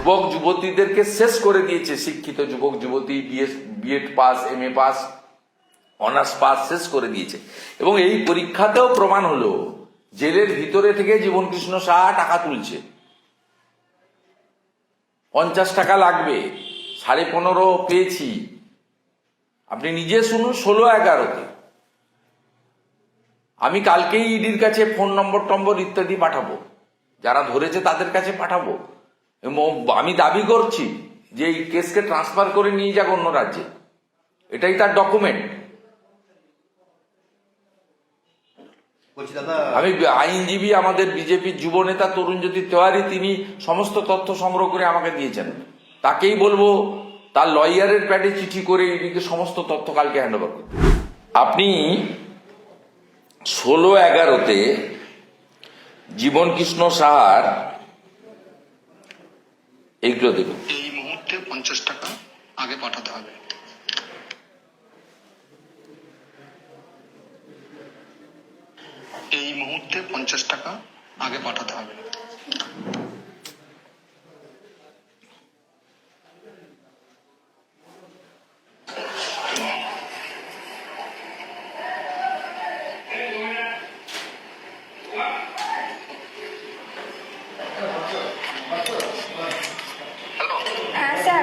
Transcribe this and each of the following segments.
যুবক যুবতীদেরকে শেষ করে দিয়েছে শিক্ষিত যুবক যুবতী BS BEd pass M A pass honours pass শেষ করে দিয়েছে। এবং এই পরীক্ষাতেও প্রমাণ হলো, জেলের ভিতরে থেকে জীবন কৃষ্ণ সাহা টাকা তুলছে। পঞ্চাশ টাকা লাগবে, সাড়ে পনেরো পেয়েছি। আপনি নিজে শুনুন ষোলো এগারোতে। আমি কালকেই ইডির কাছে ফোন নম্বর টম্বর ইত্যাদি পাঠাবো। যারা ধরেছে তাদের কাছে পাঠাবো। আমি দাবি করছি যে এই কেসকে ট্রান্সফার করে নিয়ে যাক অন্য রাজ্যে। এটাই তার ডকুমেন্ট দাদা আমি আইনজীবী আমাদের বিজেপির যুব নেতা তরুণজ্যোতি তেওয়ারি তিনি সমস্ত তথ্য সংগ্রহ করে আমাকে দিয়েছেন। তাকেই বলব তার লয়ারের প্যাডে চিঠি করে এদিকে সমস্ত তথ্য কালকে হ্যান্ড ওভার করতে। আপনি ষোলো এগারোতে জীবন কৃষ্ণ সাহার এইগুলো দেবেন এই মুহূর্তে পঞ্চাশ টাকা আগে পাঠাতে হবে। এই মুহূর্তে পঞ্চাশ টাকা আগে পাঠাতে হবে হ্যালো হ্যাঁ স্যার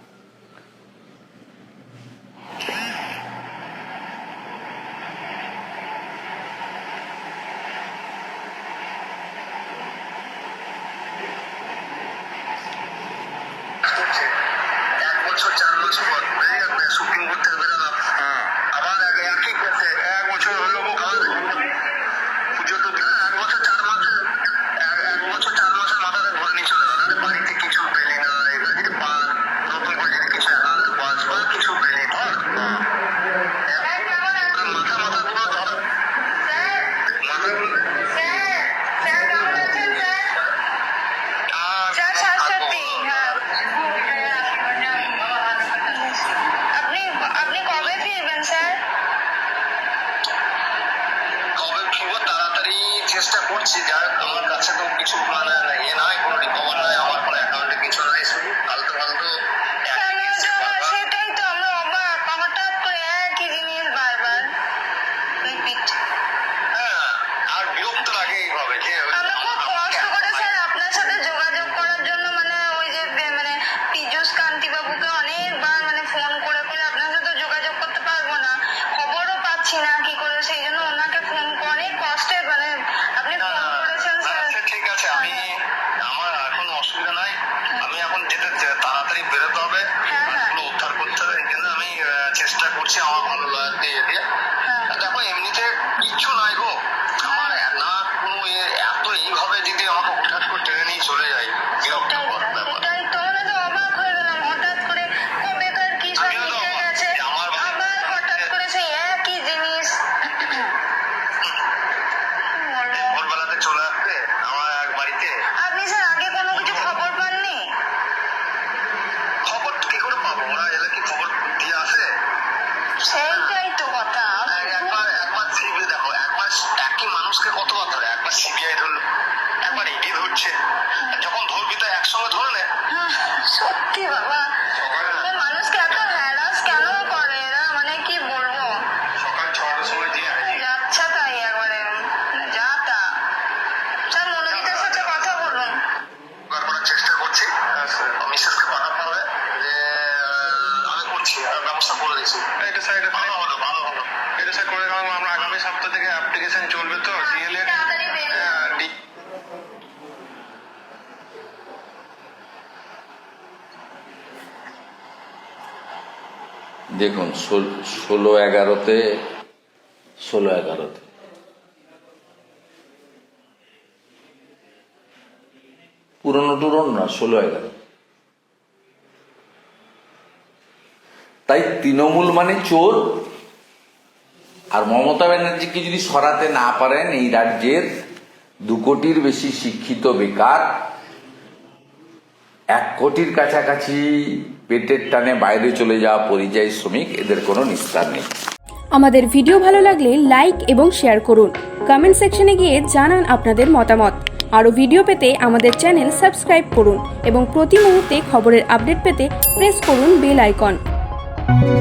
হচ্ছে এক বছর চার মাস পর শুটিং যাবে চেষ্টা করছি আমার ভালো লয়ার দিয়ে দিয়ে হ্যাঁ। আর দেখো এমনিতে কিচ্ছু নাই গো আমার না কোনো ইয়ে এত এইভাবে যদি আমাকে হঠাৎ করে টেনে নিয়ে চলে যায় বিরক্ত সেটাই ব্যাপার সেটাই তো মানে তো অবাক হয়ে গেলাম হঠাৎ করে কবেকার কি সব আমিও তো মিটে অবাক। গেছে যে আমার বাড়িতে- আবার হঠাৎ করে সেই একই জিনিস বলব? ভোরবেলাতে চলে আসবে আমার এক বাড়িতে আপনি স্যার আগে কোনো কিছু খবর পাননি খবর কি করে পাবো ওরা এলে কি খবর দিয়ে আসে সেইটাই তো কথা এক- একবার একবার সিবিআই দেখো একবার একই মানুষকে কতবার ধরে একবার সিবিআই ধরলো একবার ইডি ধরছে যখন ধরবি তো একসঙ্গে ধরে নে হ্যাঁ, সত্যি বাবা মানে মানুষকে এত হ্যারাস কেন করে এরা মানে কি বলব সকাল ছটার সময় দিয়ে আসি যাচ্ছা তাই একবারে মানে যা তা স্যার মনোজিতের সাথে কথা বলুন বার করার চেষ্টা করছি মিসেসকে পাঠাতে হবে যে আমি করছি আর ব্যবস্থা করে এটা স্যার এটা ভালো হলো ভালো হলো। এটা স্যার করে গেলাম আমরা আগামী সপ্তাহ থেকে অ্যাপ্লিকেশন চলবে তো ডিএলএ তাড়াতাড়ি বেরোন দেখুন ষোল- ষোলো এগারোতে ষোলো এগারোতে। পুরনো টুরনো না ষোলো এগারো। তাই তৃণমূল মানে চোর। আর মমতা ব্যানার্জিকে যদি সরাতে না পারেন, এই রাজ্যের দু কোটির বেশি শিক্ষিত বেকার, এক কোটির কাছাকাছি পেটের টানে বাইরে চলে যাওয়া পরিযায়ী শ্রমিক, এদের কোনো নিস্তার নেই। আমাদের ভিডিও ভালো লাগলে লাইক এবং শেয়ার করুন। কমেন্ট সেকশনে গিয়ে জানান আপনাদের মতামত। আরও ভিডিও পেতে আমাদের চ্যানেল সাবস্ক্রাইব করুন এবং প্রতি মুহূর্তে খবরের আপডেট পেতে প্রেস করুন বেল আইকন। Thank you.